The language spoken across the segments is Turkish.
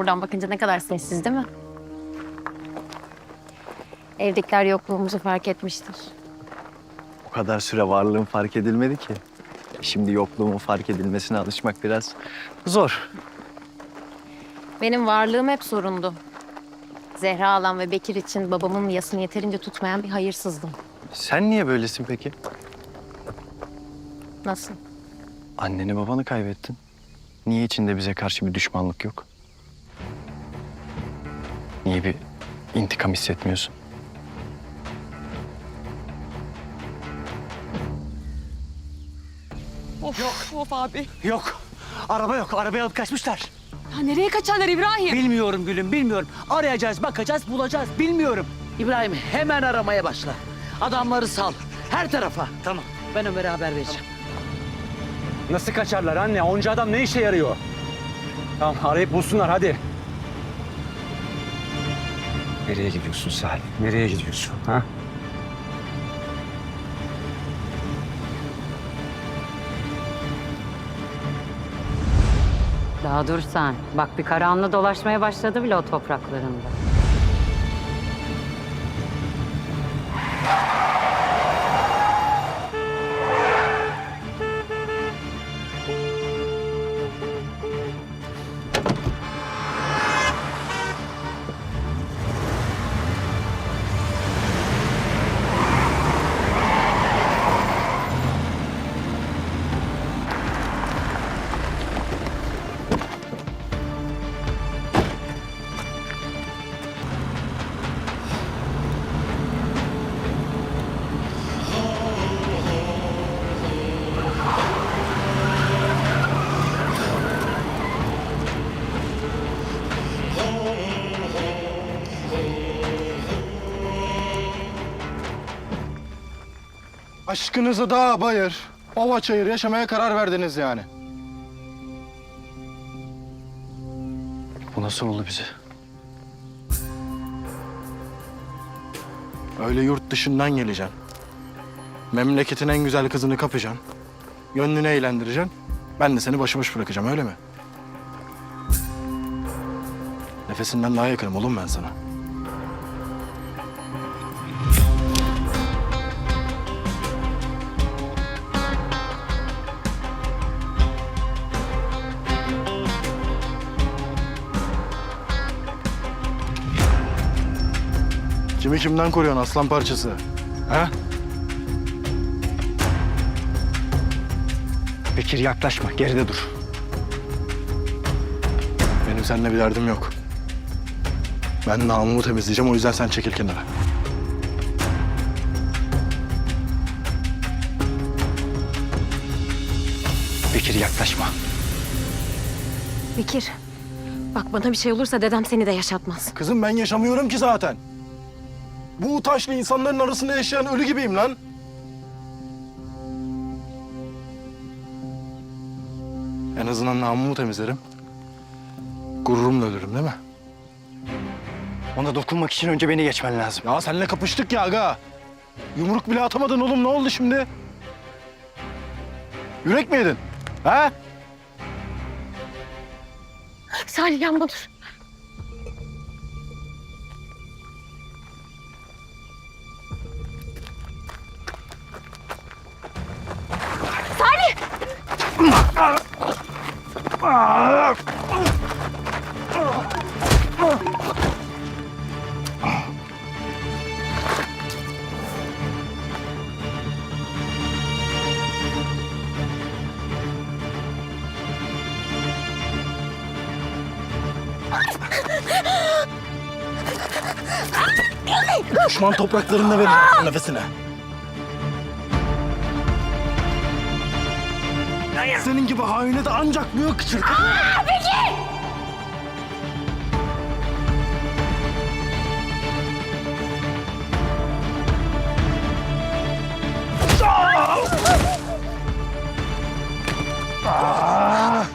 Buradan bakınca ne kadar sessiz değil mi? Evdekiler yokluğumuzu fark etmiştir. O kadar süre varlığım fark edilmedi ki. Şimdi yokluğumun fark edilmesine alışmak biraz zor. Benim varlığım hep sorundu. Zehra Alan ve Bekir için babamın yasını yeterince tutmayan bir hayırsızdım. Sen niye böylesin peki? Nasıl? Anneni babanı kaybettin. Niye içinde bize karşı bir düşmanlık yok? Niye bir intikam hissetmiyorsun? Of, of abi. Yok. Araba yok. Arabayı alıp kaçmışlar. Ya nereye kaçarlar İbrahim? Bilmiyorum gülüm, bilmiyorum. Arayacağız, bakacağız, bulacağız. Bilmiyorum. İbrahim hemen aramaya başla. Adamları sal. Her tarafa. Tamam. Ben Ömer'e haber vereceğim. Nasıl kaçarlar anne? Onca adam ne işe yarıyor? Tamam arayıp bulsunlar hadi. Nereye gidiyorsun Salim? Nereye gidiyorsun? Ha? Daha dur sen. Bak bir karanlığı dolaşmaya başladı bile o topraklarında. Aşkınızı dağ bayır, ova çayır yaşamaya karar verdiniz yani. Bu nasıl oldu bize? Öyle yurt dışından geleceksin. Memleketin en güzel kızını kapacaksın. Gönlünü eğlendireceksin. Ben de seni başıboş bırakacağım öyle mi? Nefesinden daha yakınım oğlum ben sana. Kimi kimden koruyorsun aslan parçası? Ha? Bekir yaklaşma, geride dur. Benim seninle bir derdim yok. Ben namumu temizleyeceğim o yüzden sen çekil kenara. Bekir yaklaşma. Bekir, bak bana bir şey olursa dedem seni de yaşatmaz. Kızım ben yaşamıyorum ki zaten. Bu taşlı insanların arasında yaşayan ölü gibiyim lan. En azından namumu temizlerim. Gururumla ölürüm değil mi? Ona dokunmak için önce beni geçmen lazım. Ya seninle kapıştık ya aga. Yumruk bile atamadın oğlum ne oldu şimdi? Yürek mi yedin? Ha? Salih yanma dur. Düşman topraklarında vereceğim nefesine. hayır. Senin gibi haine de ancak bu yakışır. Aa, peki! Aa! Aa!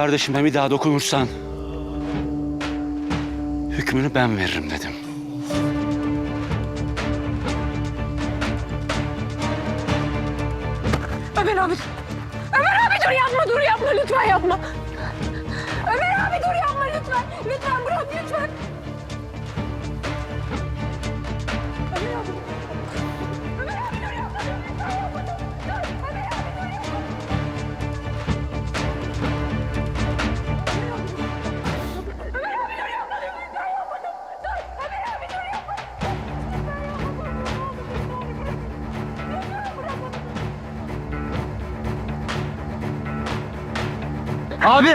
Kardeşime bir daha dokunursan hükmünü ben veririm dedim. Ömer abi. Ömer abi dur yapma dur yapma lütfen yapma. Abi!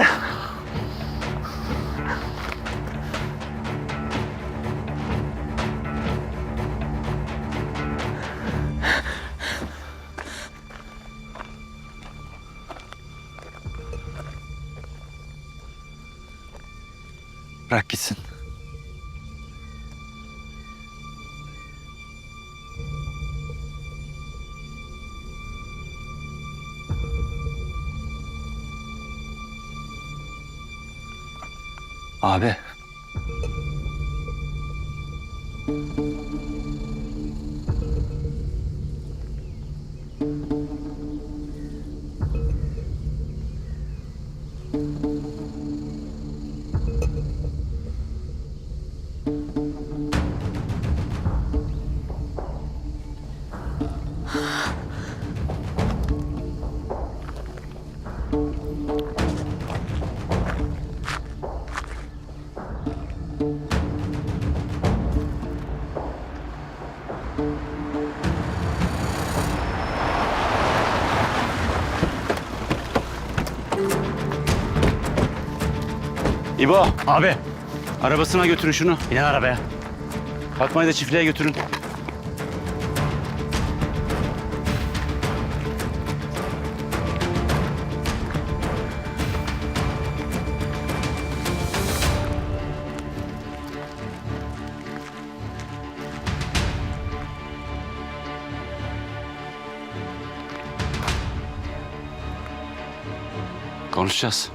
Bırak gitsin. Abi. İbo. Abi. Arabasına götürün şunu. Binin arabaya. Fatma'yı da çiftliğe götürün. Konuşacağız.